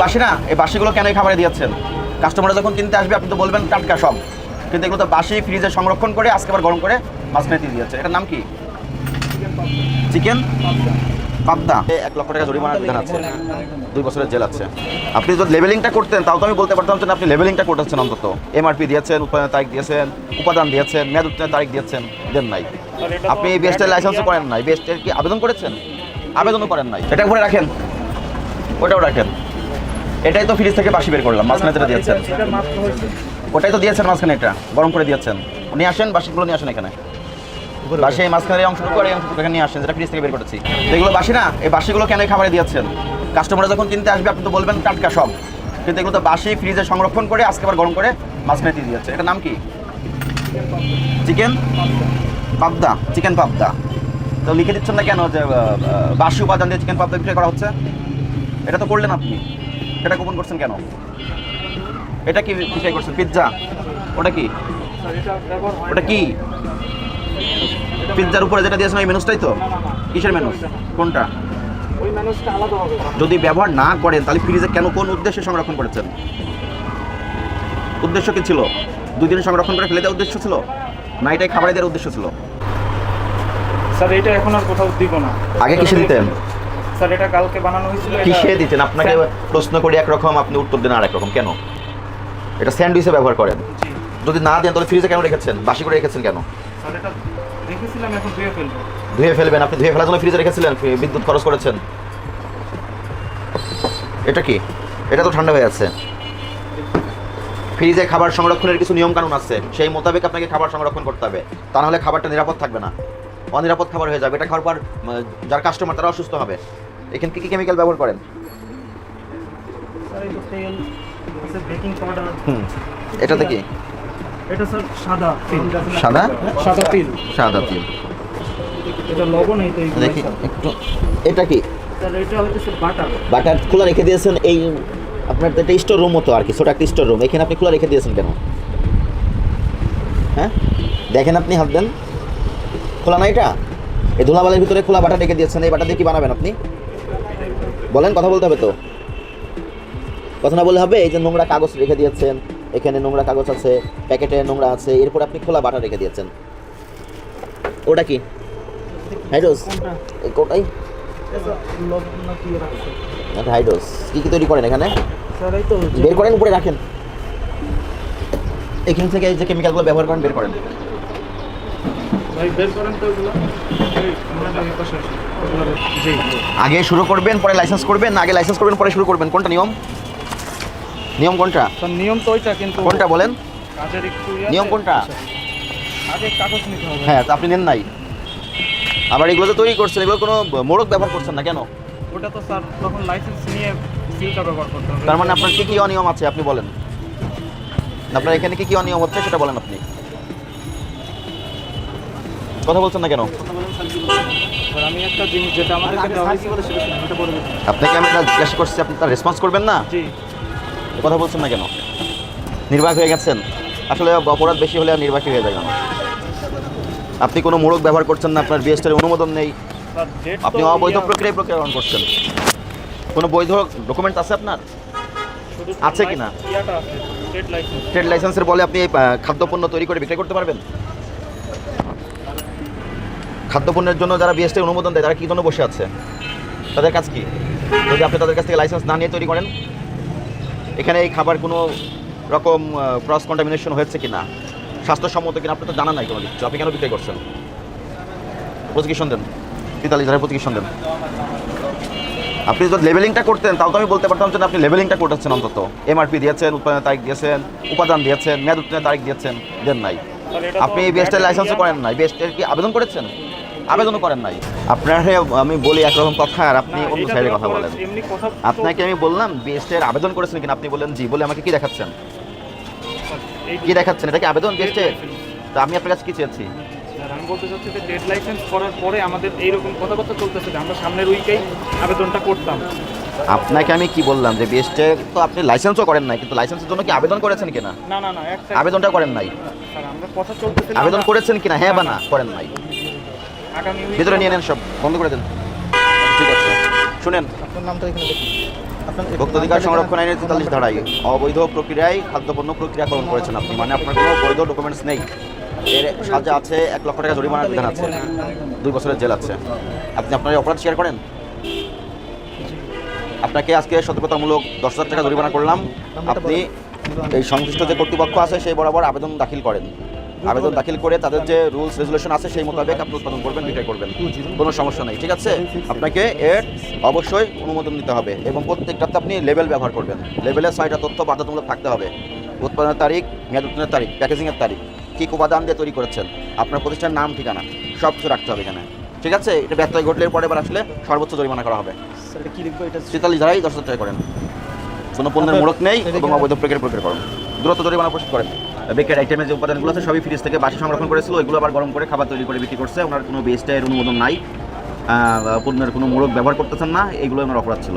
বাসি না, এই বাসিগুলো কেন এই খাবারে দিয়েছেন? কাস্টমাররা যখন কিনতে আসবে, আপনি তো বলবেন টাটকা সব। কিন্তু এগুলো তো বাসি ফ্রিজে সংরক্ষণ করে, আজকে আবার গরম করে মাঝখানে দিয়ে দিয়েছে। এটার নাম কি? চিকেন পাবদা। এক লক্ষ টাকা জরিমানার বিধান আছে। দুই বছরের জেল আছে। আপনি যদি লেভেলিংটা করতেন, তাও তো আমি বলতে পারতাম যে আপনি লেভেলিংটা করতেছেন অন্তত। এমআরপি দিয়েছেন, উৎপাদনের তারিখ দিয়েছেন, উপাদান দিয়েছেন, মেয়াদ উত্তীর্ণের তারিখ দিয়েছেন, দেন নাই। আপনি বেস্টের লাইসেন্সও করেন নাই। বেস্টের কি আবেদন করেছেন? আবেদনও করেন নাই। এটা উপরে রাখেন। ওটাও রাখেন। এটাই তো ফ্রিজ থেকে বাসি বের করলাম মাঝখানে যেটা দিয়েছেন। ওটাই তো দিয়েছেন মাঝখানে এটা গরম করে দিয়েছেন। নিয়ে আসেন বাসিগুলো নিয়ে আসেন এখানে। বাসি এই মাঝখানে অংশটুকু আর এই অংশটুকু এখানে নিয়ে আসেন যেটা ফ্রিজ থেকে বের করেছি। তো এগুলো বাসি না এই বাসিগুলো কেন খাবারে দিয়েছেন? কাস্টমাররা যখন কিনতে আসবে আপনি তো বলবেন টাটকা সব। কিন্তু এগুলো তো বাসি ফ্রিজে সংরক্ষণ করে আজকে আবার গরম করে মাঝখানে দিয়ে দিয়েছে। এটার নাম কি? চিকেন পাবদা চিকেন পাবদা। তো লিখে দিচ্ছেন না কেন যে বাসি উপাদান দিয়ে চিকেন পাবদা বিক্রয় করা হচ্ছে? এটা তো করলেন আপনি। এটা গোপন করছেন কেন? এটা কি বিক্রয় করছেন? পিৎজা? ওটা কি? ওটা কি? পিৎজার উপরে যেটা দিয়েছেন ওই মেনুসটাই তো? কিসের মেনুস? কোনটা? যদি ব্যবহার না করেন তাহলে ফ্রিজে কেন কোন উদ্দেশ্যে সংরক্ষণ করেছেন? উদ্দেশ্য কি ছিল? দুই দিন সংরক্ষণ করে ফেলে দেওয়ার উদ্দেশ্য ছিল? না এটাই খাবারে দেওয়ার উদ্দেশ্য ছিল? স্যার এটা এখন আর কোথাও দিব না। আগে কিসে দিতেন? স্যার এটা কালকে বানানো হয়েছিল কিসে দিতেন? আপনাকে প্রশ্ন করি একরকম আপনি উত্তর দেন আর একরকম কেন? এটা স্যান্ডউইচে ব্যবহার করেন। যদি না দেন তাহলে ফ্রিজে কেন রেখেছেন? বাসি করে রেখেছেন কেন? স্যার এটা দেখেছিলাম এখন ধুয়ে ফেলব। ধুয়ে ফেলবেন আপনি ধুয়ে ফেলার জন্য ফ্রিজে রেখেছিলেন বিদ্যুৎ খরচ করেছেন। এটা কি? এটা তো ঠান্ডা হয়ে আছে। ফ্রিজে খাবার সংরক্ষণের কিছু নিয়ম কানুন আছে। সেই মোতাবেক আপনাকে খাবার সংরক্ষণ করতে হবে। তা নাহলে খাবারটা নিরাপদ থাকবে না। অনিরাপদ খাবার হয়ে যাবে। এটা খাওয়ার পর যার কাস্টমার তারা অসুস্থ হবে। এখানে কি কি কেমিক্যাল ব্যবহার করেন। স্যার এই তো তেল আছে বেকিং পাউডার হুম এটাতে কি? এটা স্যার সাদা সাদা? সাদা তিল। সাদা তিল। এটা লবণ এই তো দেখি একটু এটা কি? স্যার এটা হচ্ছে বাটার। বাটার খোলা রেখে দিয়েছেন এই আপনার তো স্টোর রুম মতো আর কি ছোট একটা স্টোর রুম এখানে আপনি খোলা রেখে দিয়েছেন কেন? হ্যাঁ? দেখেন আপনি হাত দেন। খোলা না এটা? এই ধুলাবালের ভিতরে খোলা বাটা রেখে দিয়েছেন এই বাটা দিয়ে কি বানাবেন আপনি? বলেন, কথা বলতে হবে তো। কথা না বলে হবে, এই যে নোংরা কাগজ রেখে দিয়েছেন, এখানে নোংরা কাগজ আছে, প্যাকেটে নোংরা আছে, এরপর আপনি খোলা বাটা রেখে দিয়েছেন। ওটা কি? হাইডোস? কোটাই? না কি কী তৈরি করেন এখানে? বের করেন, উপরে রাখেন। এখান থেকে এই যে কেমিক্যালগুলো ব্যবহার করেন, বের করেন। ভাই, বের করেন তো ওগুলো আগে শুরু করবেন পরে লাইসেন্স করবেন আগে লাইসেন্স করবেন পরে শুরু করবেন। কোনটা নিয়ম? নিয়ম কোনটা? নিয়ম তো ওইটা কিন্তু কোনটা বলেন? কাজের একটু ইয়ে নিয়ম কোনটা? আগে কাগজ নিতে হবে। হ্যাঁ তা আপনি নেন নাই। আবার এগুলো তো তৈরি করছেন এগুলো কোনো মোড়ক ব্যবহার করছেন না কেন? ওটা তো স্যার তখন লাইসেন্স নিয়ে সিলটা ব্যবহার করতে হবে। তার মানে আপনার কী কী অনিয়ম আছে আপনি বলেন। আপনার এখানে কী কী অনিয়ম হচ্ছে সেটা বলেন আপনি। কথা বলছেন না কেন? আমি একটা জিনিস যেটা বলে দিচ্ছি। আপনাকে আমি একটা জিজ্ঞাসা করছি আপনি তার রেসপন্স করবেন না? জি। কথা বলছেন না কেন? নির্বাক হয়ে গেছেন। আসলে অপরাধ বেশি হলে আর নির্বাকী হয়ে যায় না। আপনি কোনো মোড়ক ব্যবহার করছেন না আপনার বিএসটির অনুমোদন নেই। আপনি অবৈধ প্রক্রিয়ায় প্রক্রিয়াকরণ করছেন। কোনো বৈধ ডকুমেন্ট আছে আপনার? আছে কিনা? ইয়াটা আছে স্টেট লাইসেন্স ট্রেড লাইসেন্সের বলে আপনি খাদ্যপণ্য তৈরি করে বিক্রি করতে পারবেন? খাদ্যপণ্যের জন্য যারা বিএসটি অনুমোদন দেয় তারা কি জন্য বসে আছে? তাদের কাজ কি? যদি আপনি তাদের কাছ থেকে লাইসেন্স না নিয়ে তৈরি করেন এখানে এই খাবার কোনো রকম ক্রস কন্টামিনেশন হয়েছে কি না স্বাস্থ্যসম্মত কিনা? আপনি তো জানা নাই কোনো কিছু। আপনি কেন বিক্রি করছেন? প্রসিকিউশন দেন। তেতাল্লিশ হাজার প্রসিকিউশন দেন। আপনি যদি লেভেলিংটা করতেন তাও তো আমি বলতে পারতাম যে আপনি লেভেলিংটা করতেছেন অন্তত। এমআরপি দিয়েছেন উৎপাদনের তারিখ দিয়েছেন উপাদান দিয়েছেন মেয়াদ উত্তীর্ণের তারিখ দিয়েছেন দেন নাই। আপনি বেস্টের লাইসেন্সও করেন নাই। বেস্টের কি আবেদন করেছেন? আবেদনও করেন নাই। আপনার হয়ে আমি বলি একরকম কথা আর আপনি অন্য সাইডে কথা বলেন। আপনাকে আমি বললাম বেস্টের আবেদন করেছেন কিনা আপনি বললেন জি বলে আমাকে কি দেখাচ্ছেন? কি দেখাচ্ছেন? এটা কি আবেদন বেস্টের তা আমি আপনার কাছে কি চেয়েছি? স্যার আমি বলতে চাচ্ছি যে ডেট লাইসেন্স করার পরে আমাদের এইরকম কথাবার্তা চলতেছে আমরা সামনের উইকেই আবেদনটা করতাম। আপনাকে আমি কি বললাম যে বেস্টের তো আপনি লাইসেন্সও করেন নাই কিন্তু লাইসেন্সের জন্য কি আবেদন করেছেন কিনা? না না না আবেদনটা করেন নাই। স্যার আমরা কথা চলতেছে আবেদন করেছেন কিনা? হ্যাঁ বা না করেন নাই। ভিতরে নিয়ে নেন সব বন্ধ করে দেন। ঠিক আছে শুনেন। আপনার নামটা এখানে দেখুন। ভোক্তা অধিকার সংরক্ষণ আইনের তেতাল্লিশ ধারায় অবৈধ প্রক্রিয়ায় খাদ্যপণ্য প্রক্রিয়াকরণ করেছেন আপনি। মানে আপনার কোনো বৈধ ডকুমেন্টস নেই। এর সাজা আছে এক লক্ষ টাকা জরিমানার বিধান আছে। দুই বছরের জেল আছে। আপনি আপনার এই অপরাধ স্বীকার করেন? আপনাকে আজকে সতর্কতামূলক দশ হাজার টাকা জরিমানা করলাম। আপনি এই সংশ্লিষ্ট যে কর্তৃপক্ষ আছে সেই বরাবর আবেদন দাখিল করেন। আবেদন দাখিল করে তাদের যে রুলস রেজুলেশন আছে সেই মোতাবেক আপনি উৎপাদন করবেন বিক্রয় করবেন। কোনো সমস্যা নেই ঠিক আছে? আপনাকে এর অবশ্যই অনুমোদন নিতে হবে এবং প্রত্যেকটাতে আপনি লেভেল ব্যবহার করবেন। লেভেলে ছয়টা তথ্য বাধ্যতামূলক থাকতে হবে। উৎপাদনের তারিখ মেয়াদ উত্তীর্ণের তারিখ প্যাকেজিংয়ের তারিখ কী উপাদান দিয়ে তৈরি করেছেন আপনার প্রতিষ্ঠানের নাম ঠিকানা সব কিছু রাখতে হবে এখানে। ঠিক আছে? এটা ব্যত্যয় ঘটলে পরে এবার আসলে সর্বোচ্চ জরিমানা করা হবে। তেতাল্লিশ ধারাই দশ হাজার টাকা করেন। কোনো পণ্যের মোড়ক নেই এবং অবৈধ প্রক্রিয়া প্রক্রিয়া করেন। দ্রুত জরিমানা প্রস্তুত করেন। বেকের আইটেমের যে উপাদানগুলো আছে, সবই ফ্রিজ থেকে বাসি সংরক্ষণ করেছিল। ওইগুলো আবার গরম করে খাবার তৈরি করে বিক্রি করছে। ওনার কোনো বেস্টের অনুমোদন নাই। পণ্যের কোনো মোড়ক ব্যবহার করতেছেন না। এগুলো ওনার অপরাধ ছিল।